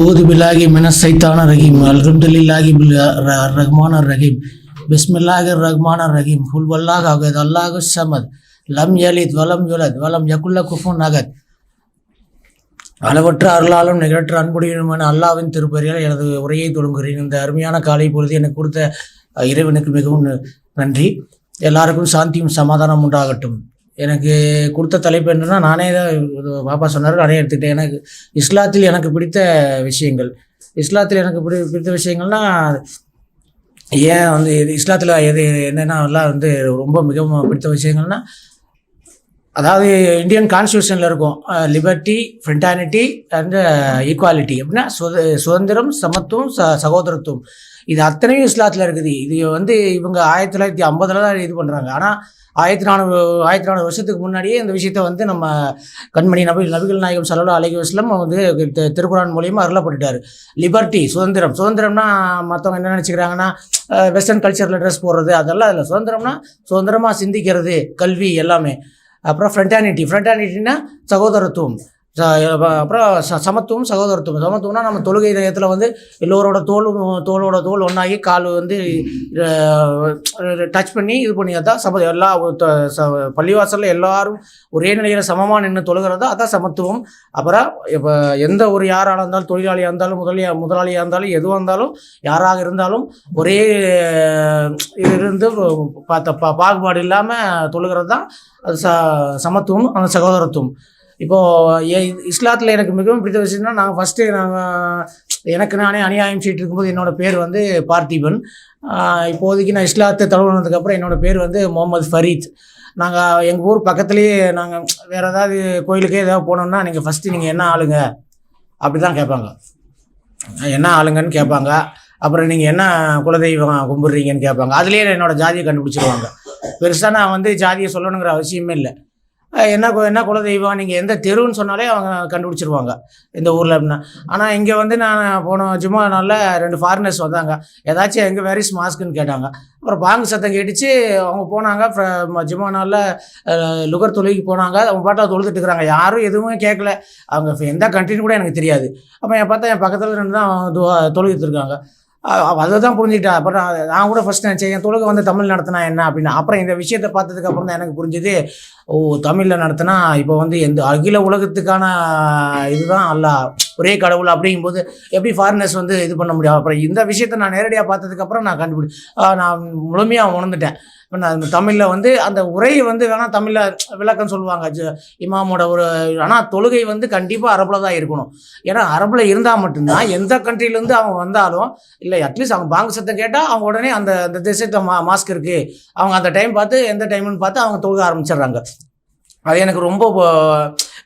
அவுது பில்லாகி மினசைத்தான ரஹீம் அல்ஹம்துல்லாஹி பில் ரஹ்மான ரஹீம். பிஸ்மில்லாஹி ரஹ்மான ரஹீம். ஹுல் வல்லாஹ் அகத் அல்லாஹு சமத். லம் யலித் வலம் யுலத் வலம் யகுல்ல குஃபுன் அகத். அளவற்ற அருளாலும் நிகழற்ற அன்புடையனுமான அல்லாவின் திருப்பெயரில் எனது உரையை தொடங்குகிறேன். இந்த அருமையான காலை பொழுது எனக்கு கொடுத்த இறைவனுக்கு மிகவும் நன்றி. எல்லாருக்கும் சாந்தியும் சமாதானம் உண்டாகட்டும். எனக்கு கொடுத்த தலைப்பு என்னன்னா நானே தான் பாப்பா சொன்னார் நானே எடுத்துக்கிட்டேன். எனக்கு இஸ்லாத்தில் எனக்கு பிடித்த விஷயங்கள். இஸ்லாத்தில் எனக்கு பிடி பிடித்த விஷயங்கள்னா ஏன் வந்து எது இஸ்லாத்தில் எது என்னென்னா எல்லாம் வந்து ரொம்ப மிகவும் பிடித்த விஷயங்கள்னா அதாவது இந்தியன் கான்ஸ்டியூஷனில் இருக்கும் லிபர்ட்டி ஃப்ரெண்டானிட்டி அண்ட் ஈக்குவாலிட்டி அப்படின்னா சுத சுதந்திரம் சமத்துவம் ச சகோதரத்துவம். இது அத்தனையும் இஸ்லாத்தில் இருக்குது. இது வந்து இவங்க ஆயிரத்தி தொள்ளாயிரத்தி ஐம்பதில் தான் இது பண்ணுறாங்க ஆனால் ஆயிரத்தி நானூறு ஆயிரத்தி நானூறு வருஷத்துக்கு முன்னாடியே இந்த விஷயத்தை வந்து நம்ம கண்மணி நபி நபிகள் நாயகம் சல்லா அலைஹி வஸ்லம் வந்து திருக்குறான் மூலியமாக அருளப்பட்டுட்டார் லிபர்ட்டி சுதந்திரம். சுதந்திரம்னா மற்றவங்க என்ன நினச்சிக்கிறாங்கன்னா வெஸ்டர்ன் கல்ச்சரில் ட்ரெஸ் போடுறது அதெல்லாம் இல்லை. சுதந்திரம்னா சுதந்திரமாக சிந்திக்கிறது கல்வி எல்லாமே. அப்புறம் ஃப்ரெண்டானிட்டி ஃப்ரெண்டானிட்டின்னா சகோதரத்துவம். அப்புறம் ச சமத்துவம் சகோதரத்துவம். சமத்துவம்னா நம்ம தொழுகை நேரத்தில் வந்து எல்லோரோட தோலும் தோலோட தோல் ஒன்றாகி கால் வந்து டச் பண்ணி இது பண்ணி அதான் சம எல்லா ச- பள்ளிவாசலில் எல்லாரும் ஒரே நிலையில் சமமாக நின்று தொழுகிறது அதான் சமத்துவம். அப்புறம் இப்போ எந்த ஒரு யாராக இருந்தாலும் தொழிலாளியாக இருந்தாலும் முதலியா முதலாளியாக இருந்தாலும் எதுவாக இருந்தாலும் யாராக இருந்தாலும் ஒரே இது இருந்து பார்த்த பாகுபாடு இல்லாமல் தொழுகிறது தான் அது ச சமத்துவம் அந்த சகோதரத்துவம். இப்போது இஸ்லாத்தில் எனக்கு மிகவும் பிடித்த விஷயம்னா நாங்கள் ஃபஸ்ட்டு நாங்கள் எனக்கு நானே அநியாயம் செய்யிட்டு இருக்கும்போது என்னோடய பேர் வந்து பார்த்திபன். இப்போதைக்கு நான் இஸ்லாத்தை தொடங்கினதுக்கப்புறம் என்னோடய பேர் வந்து முகமது ஃபரீத். நாங்கள் எங்கள் ஊர் பக்கத்துலேயே நாங்கள் வேறு ஏதாவது கோயிலுக்கே ஏதாவது போனோம்னா நீங்கள் ஃபஸ்ட்டு நீங்கள் என்ன ஆளுங்க? அப்படி தான் கேட்பாங்க என்ன ஆளுங்கன்னு கேட்பாங்க. அப்புறம் நீங்கள் என்ன குலதெய்வம் கும்பிட்றீங்கன்னு கேட்பாங்க. அதுலேயே என்னோடய ஜாதியை கண்டுபிடிச்சிருவாங்க. பெருசாக நான் வந்து ஜாதியை சொல்லணுங்கிற அவசியமே இல்லை. என்ன கு- என்ன குலதெய்வம்? நீங்கள் எந்த தெருன்னு சொன்னாலே அவங்க கண்டுபிடிச்சிருவாங்க இந்த ஊரில் அப்படின்னா. ஆனால் இங்கே வந்து நான் போன ஜும்மா நாளில் ரெண்டு ஃபாரினர்ஸ் வந்தாங்க. ஏதாச்சும் எங்கே வேரிஸ் மாஸ்க்குன்னு கேட்டாங்க. அப்புறம் பாங்கு சத்தம் கேட்டுச்சு. அவங்க போனாங்க. ஜும்மா நாளில் லுகர் தொழுகைக்கு போனாங்க. அவங்க பாட்டாக தொழுதுட்டு இருக்கிறாங்க யாரும் எதுவுமே கேட்கல அவங்க எந்த கண்ட்ரின்னு கூட எனக்கு தெரியாது. அப்போ என் பார்த்தா என் பக்கத்தில் ரெண்டு தான் தொழுகிட்டு இருக்காங்க அதை தான் புரிஞ்சுக்கிட்டேன் அப்புறம் நான் கூட ஃபஸ்ட் நினச்சேன் என் தொழுகை வந்து தமிழ் நடத்தினா என்ன? அப்படின்னு. அப்புறம் இந்த விஷயத்தை பார்த்ததுக்கு அப்புறம் தான் எனக்கு புரிஞ்சது ஓ தமிழில் நடத்தினா இப்போ வந்து எந்த அகில உலகத்துக்கான இதுதான் அல்ல. ஒரே கடவுள் அப்படிங்கும்போது எப்படி ஃபாரினர்ஸ் வந்து இது பண்ண முடியும்? அப்புறம் இந்த விஷயத்தை நான் நேரடியாக பார்த்ததுக்கப்புறம் நான் கண்டுபிடி நான் முழுமையாக உணர்ந்துட்டேன். இப்போ நான் தமிழில் வந்து அந்த உரை வந்து வேணால் தமிழில் விளக்கம் சொல்லுவாங்க. இமாமோட ஒரு ஆனால் தொழுகை வந்து கண்டிப்பாக அரபில் தான் இருக்கணும். ஏன்னா அரபில் இருந்தால் மட்டும்தான் எந்த கண்ட்ரிலேருந்து அவங்க வந்தாலும் இல்லை அட்லீஸ்ட் அவங்க பாங்கு சத்தம் கேட்டால் அவங்க உடனே அந்த அந்த திசத்தை மா மாஸ்க் இருக்குது அவங்க அந்த டைம் பார்த்து எந்த டைம்னு பார்த்து அவங்க தொழுக ஆரம்பிச்சிடுறாங்க. அது எனக்கு ரொம்ப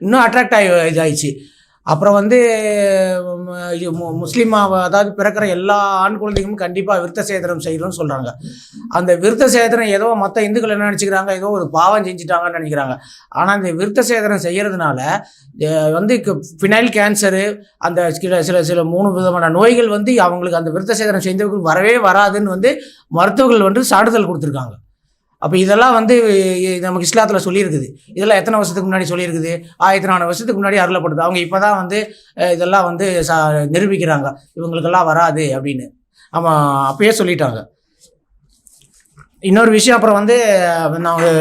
இன்னும் அட்ராக்ட் ஆகி இதாயிடுச்சு. அப்புறம் வந்து மு- முஸ்லீம் அதாவது பிறக்கிற எல்லா ஆண் குழந்தைகளும் கண்டிப்பாக விருத்த சேதனம் செய்யணும்னு சொல்கிறாங்க அந்த விருத்த சேதனம் ஏதோ மற்ற இந்துக்கள் என்ன நினச்சிக்கிறாங்க? ஏதோ ஒரு பாவம் செஞ்சுட்டாங்கன்னு நினைக்கிறாங்க. ஆனால் இந்த விருத்த சேதனம் செய்கிறதுனால வந்து ஃபினைல் கேன்சரு அந்த சில சில சில மூணு விதமான நோய்கள் வந்து அவங்களுக்கு அந்த விருத்த சேதனம் செய்தவர்களுக்கு வரவே வராதுன்னு வந்து மருத்துவர்கள் வந்து சான்றிதழ் கொடுத்துருக்காங்க. அப்போ இதெல்லாம் வந்து நமக்கு இஸ்லாத்தில் சொல்லியிருக்குது. இதெல்லாம் எத்தனை வருஷத்துக்கு முன்னாடி சொல்லியிருக்குது? ஆயிரத்தி நாலு வருஷத்துக்கு முன்னாடி அருளப்படுது அவங்க இப்போ தான் வந்து இதெல்லாம் வந்து ச நிரூபிக்கிறாங்க. இவங்களுக்கெல்லாம் வராது அப்படின்னு. ஆமாம் அப்பயே சொல்லிட்டாங்க. இன்னொரு விஷயம் அப்புறம் வந்து நாங்கள்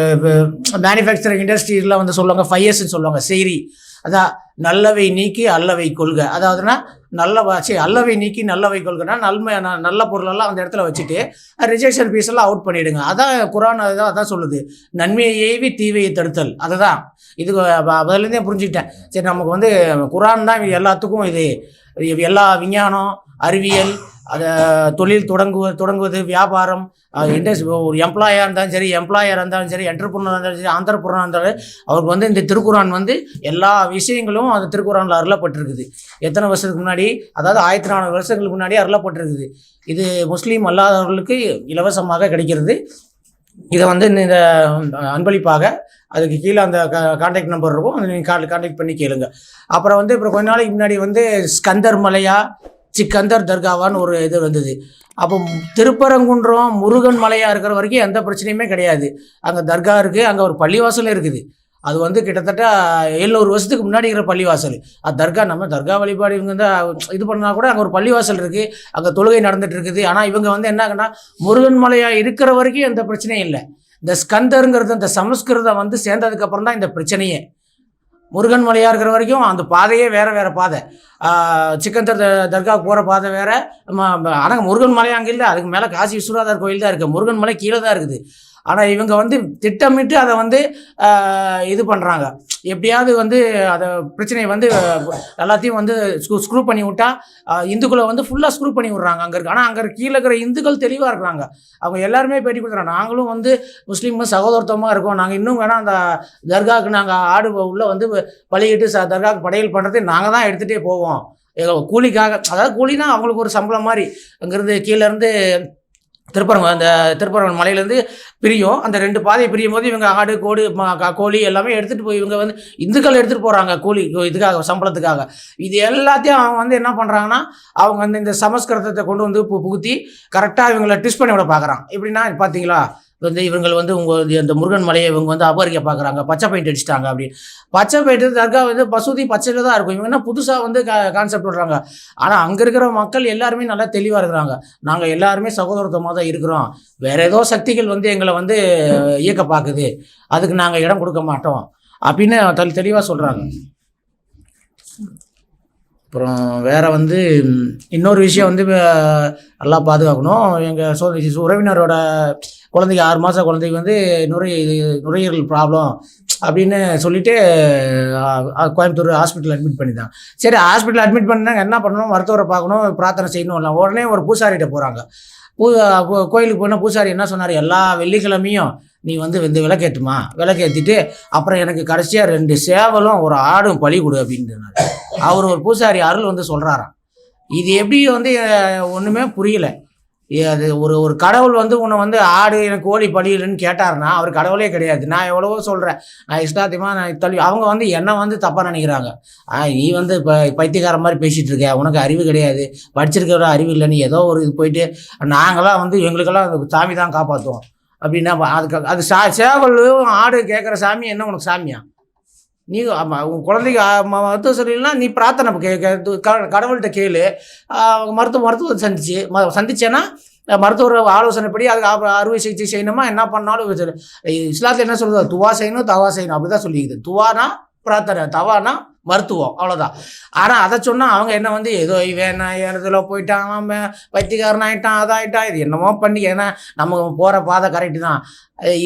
மேனுஃபேக்சரிங் இண்டஸ்ட்ரியில் வந்து சொல்லுவாங்க ஃபைவ் இயர்ஸ்ன்னு சொல்லுவாங்க செய்தி அதான் நல்லவை நீக்கி அல்லவை கொள்க. அதாவதுன்னா நல்ல சரி அல்லவை நீக்கி நல்லவை கொள்கைன்னா நன்மை ந- நல்ல பொருளெல்லாம் அந்த இடத்துல வச்சுட்டு ரிஜெக்ஷன் ஃபீஸ் எல்லாம் அவுட் பண்ணிவிடுங்க அதான் குரான் அதான் அதான் சொல்லுது. நன்மையை ஏவி தீவையை தடுத்தல். அதுதான் இதுக்கு அப்ப அதுலேருந்தே புரிஞ்சுக்கிட்டேன். சரி நமக்கு வந்து குரான் தான் எல்லாத்துக்கும் இது. எல்லா விஞ்ஞானம் அறிவியல் அதை தொழில் தொடங்குவது தொடங்குவது வியாபாரம் இண்டஸ்ட்ரி ஒரு எம்ப்ளாயாக இருந்தாலும் சரி எம்ப்ளாயராக இருந்தாலும் சரி என்டர்பிரினராக இருந்தாலும் சரி ஆண்டர்பிரினராக இருந்தாலும் அவருக்கு வந்து இந்த திருக்குறான் வந்து எல்லா விஷயங்களும் அந்த திருக்குறானில் அருளப்பட்டிருக்குது. எத்தனை வருஷத்துக்கு முன்னாடி? அதாவது ஆயிரத்தி நானூறு வருஷங்களுக்கு முன்னாடி அருளப்பட்டிருக்குது. இது முஸ்லீம் அல்லாதவர்களுக்கு இலவசமாக கிடைக்கிறது. இதை வந்து இந்த அன்பளிப்பாக அதுக்கு கீழே அந்த கான்டாக்ட் நம்பர் இருக்கும். அதை நீங்கள் கால் கான்டாக்ட் பண்ணி கேளுங்க. அப்புறம் வந்து இப்போ கொஞ்ச நாளைக்கு முன்னாடி வந்து ஸ்கந்தர் மலையா சிக்கந்தர் தர்காவான்னு ஒரு இது வந்தது அப்போ திருப்பரங்குன்றம் முருகன் மலையாக இருக்கிற வரைக்கும் எந்த பிரச்சனையுமே கிடையாது. அங்கே தர்கா இருக்குது அங்கே ஒரு பள்ளிவாசலும் இருக்குது. அது வந்து கிட்டத்தட்ட எழுநூறு வருஷத்துக்கு முன்னாடி இருக்கிற பள்ளிவாசல். அது தர்கா நம்ம தர்கா வழிபாடு இவங்க வந்து இது பண்ணால் கூட அங்கே ஒரு பள்ளிவாசல் இருக்குது அங்கே தொழுகை நடந்துட்டு இருக்குது. ஆனால் இவங்க வந்து என்னங்கன்னா முருகன் மலையாக இருக்கிற வரைக்கும் எந்த பிரச்சனையும் இல்லை. இந்த ஸ்கந்தருங்கிறது இந்த சமஸ்கிருதம் வந்து சேர்ந்ததுக்கு அப்புறம் தான் இந்த பிரச்சனையே. முருகன் மலையாக இருக்கிற வரைக்கும் அந்த பாதையே வேறு வேறு பாதை. சிக்கந்தர் த- தர்காவுக்கு போகிற பாதை வேறு. ஆனால் முருகன் மலை அங்கே இல்லை. அதுக்கு மேலே காசி விஸ்வநாதர் கோயில் தான் இருக்குது முருகன் மலை கீழே தான் இருக்குது. ஆனால் இவங்க வந்து திட்டமிட்டு அதை வந்து இது பண்ணுறாங்க எப்படியாவது வந்து அதை பிரச்சனையை வந்து எல்லாத்தையும் வந்து ஸ்க்ரூ ஸ்க்ரூ பண்ணி விட்டா இந்துக்களை வந்து ஃபுல்லாக ஸ்க்ரூ பண்ணி விட்றாங்க அங்கே இருக்கு. ஆனால் அங்கே கீழே இருக்கிற இந்துக்கள் தெளிவாக இருக்கிறாங்க. அவங்க எல்லாருமே பேட்டி கொடுத்துறாங்க. நாங்களும் வந்து முஸ்லீம் சகோதரத்துவமாக இருக்கோம். நாங்கள் இன்னும் வேணால் அந்த தர்காவுக்கு நாங்கள் ஆடு உள்ளே வந்து பலியிட்டு ச தர்காவுக்கு படையல் பண்ணுறது நாங்கள் தான் எடுத்துகிட்டே போவோம். கூலிக்காக அதாவது கூலினா அவங்களுக்கு ஒரு சம்பளம் மாதிரி. அங்கேருந்து கீழேருந்து திருப்பரங்க அந்த திருப்பரங்கன் மலையிலேருந்து பிரியும். அந்த ரெண்டு பாதையை பிரியும் போது இவங்க ஆடு கோடு கோழி எல்லாமே எடுத்துகிட்டு போய் இவங்க வந்து இந்துக்கள் எடுத்துகிட்டு போகிறாங்க கூலி இதுக்காக சம்பளத்துக்காக. இது எல்லாத்தையும் அவங்க வந்து என்ன பண்ணுறாங்கன்னா அவங்க வந்து இந்த சமஸ்கிருதத்தை கொண்டு வந்து புகுத்தி கரெக்டாக இவங்களை ட்விஸ்ட் பண்ணி விட பார்க்குறான் எப்படின்னா பார்த்தீங்களா வந்து இவங்க வந்து உங்கள் இந்த முருகன் மலையை இவங்க வந்து அபகரிக்க பார்க்குறாங்க பச்சை பெயிண்ட் அடிச்சிட்டாங்க அப்படின்னு பச்சை பெயிண்ட் தர்கா வந்து பசுதி பச்சையில் தான் இருக்கும். இவங்க என்ன புதுசாக வந்து கான்செப்ட் விடுறாங்க. ஆனால் அங்கே இருக்கிற மக்கள் எல்லாருமே நல்லா தெளிவாக இருக்கிறாங்க. நாங்கள் எல்லாருமே சகோதரத்துவமாக தான் இருக்கிறோம். வேற ஏதோ சக்திகள் வந்து எங்களை வந்து இயக்க பார்க்குது. அதுக்கு நாங்கள் இடம் கொடுக்க மாட்டோம். அப்படின்னு தெளிவாக சொல்கிறாங்க அப்புறம் வேறு வந்து இன்னொரு விஷயம் வந்து நல்லா பாதுகாக்கணும். எங்கள் சோ உறவினரோட குழந்தைக்கு ஆறு மாத குழந்தைக்கு வந்து நுரை நுரையீரல் ப்ராப்ளம் அப்படின்னு சொல்லிட்டு கோயம்புத்தூர் ஹாஸ்பிட்டல் அட்மிட் பண்ணிட்டாங்க. சரி ஹாஸ்பிட்டல் அட்மிட் பண்ணாங்க. என்ன பண்ணணும்? மருத்துவரை பார்க்கணும் பிரார்த்தனை செய்யணும் இல்லை உடனே ஒரு பூசாரிகிட்ட போகிறாங்க பூ கோ- கோயிலுக்கு போனால் பூசாரி என்ன சொன்னார்? எல்லா வெள்ளிக்கிழமையும் நீ வந்து வந்து விளக்கேற்றுமா விளக்கேற்றிட்டு அப்புறம் எனக்கு கடைசியாக ரெண்டு சேவலும் ஒரு ஆடும் பழி கொடு அப்படின்னு அவர் ஒரு பூசாரி அருள் வந்து சொல்கிறாராம் இது எப்படி வந்து ஒன்றுமே புரியல. ஏ, அது ஒரு ஒரு கடவுள் வந்து உன்னை வந்து ஆடு எனக்கு கோழி பலியிலன்னு கேட்டாருன்னா அவர் கடவுளே கிடையாது. நான் எவ்வளவோ சொல்கிறேன் நான் இஷ்டாத்தியமாக நான் தள்ளி அவங்க வந்து என்னை வந்து தப்பாக நினைக்கிறாங்க. நீ வந்து இப்போ பைத்தியக்கார மாதிரி பேசிகிட்டு இருக்க. உனக்கு அறிவு கிடையாது. படிச்சிருக்கிற அறிவு இல்லைன்னு ஏதோ ஒரு இது போயிட்டு நாங்களாம் வந்து எங்களுக்கெல்லாம் அந்த சாமி தான் காப்பாற்றுவோம் அப்படின்னா அதுக்கு அது சா சேவலும் ஆடு கேட்குற சாமி என்ன உனக்கு சாமியா? நீ ஆமாம் உன் குழந்தைக்கு ம- மருத்துவம் சரியில்லைனா நீ பிரார்த்தனை கே கடவுள்கிட்ட கேளு. மருத்துவ மருத்துவத்தை சந்திச்சு ம சந்திச்சேன்னா மருத்துவர் ஆலோசனைப்படி அதுக்கு அப்புறம் அறுவை சிகிச்சை செய்யணுமா என்ன பண்ணாலும் இஸ்லாத்தில் என்ன சொல்கிறது துவா செய்யணும் தவா செய்யணும். அப்படி தான் சொல்லிக்குது. துவானா பிரார்த்தனை தவானா மருத்துவம் அவ்வளோதான் ஆனால் அதை சொன்னால் அவங்க என்ன வந்து ஏதோ இவன் இடத்துல போயிட்டான் வைத்தியக்காரன் ஆகிட்டான் அதாகிட்டான் அதாயிட்டான் இது என்னமோ பண்ணி ஏன்னா நம்ம போகிற பாதை கரெக்டு தான்.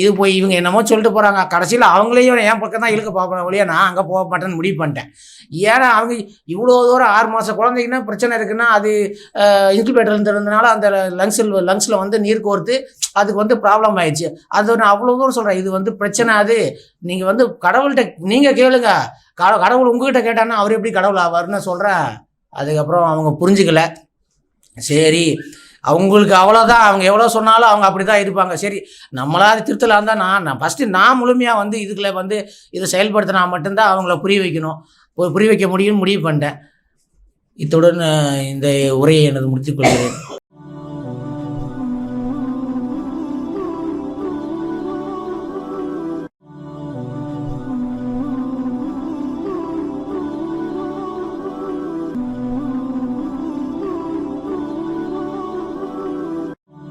இது போய் இவங்க என்னமோ சொல்லிட்டு போகிறாங்க கடைசியில் அவங்களையும் என் பக்கம் தான் இழுக்க பார்ப்பேன் ஒழிய நான் அங்கே போக மாட்டேன்னு முடிவு பண்ணிட்டேன். ஏன்னா அவங்க இவ்வளோ தூரம் ஆறு மாதம் குழந்தைங்கன்னா பிரச்சனை இருக்குன்னா அது இன்குபேட்டர் இருந்ததுனால அந்த லங்ஸில் லங்ஸில் வந்து நீர் கோர்த்து அதுக்கு வந்து ப்ராப்ளம் ஆயிடுச்சு. அது நான் அவ்வளோ தூரம் சொல்கிறேன் இது வந்து பிரச்சனை அது. நீங்கள் வந்து கடவுள்கிட்ட நீங்கள் கேளுங்க. கடவுள் உங்ககிட்ட கேட்டான்னா அவர் எப்படி கடவுள் ஆவார்னு சொல்கிறேன் அதுக்கப்புறம் அவங்க புரிஞ்சுக்கல. சரி. அவங்களுக்கு அவ்வளோதான் அவங்க எவ்வளோ சொன்னாலும் அவங்க அப்படி தான் இருப்பாங்க. சரி நம்மளாவது திருத்தலாக திருத்தலாம் தான் நான் நான் ஃபஸ்ட்டு நான் முழுமையாக வந்து இதுக்குள்ளே வந்து இதை செயல்படுத்தினா மட்டும்தான் அவங்கள புரிய வைக்கணும். புரிய வைக்க முடியும்னு முடிவு பண்ணிட்டேன். இத்துடன் இந்த உரையை எனது முடித்துக்கொள்கிறேன்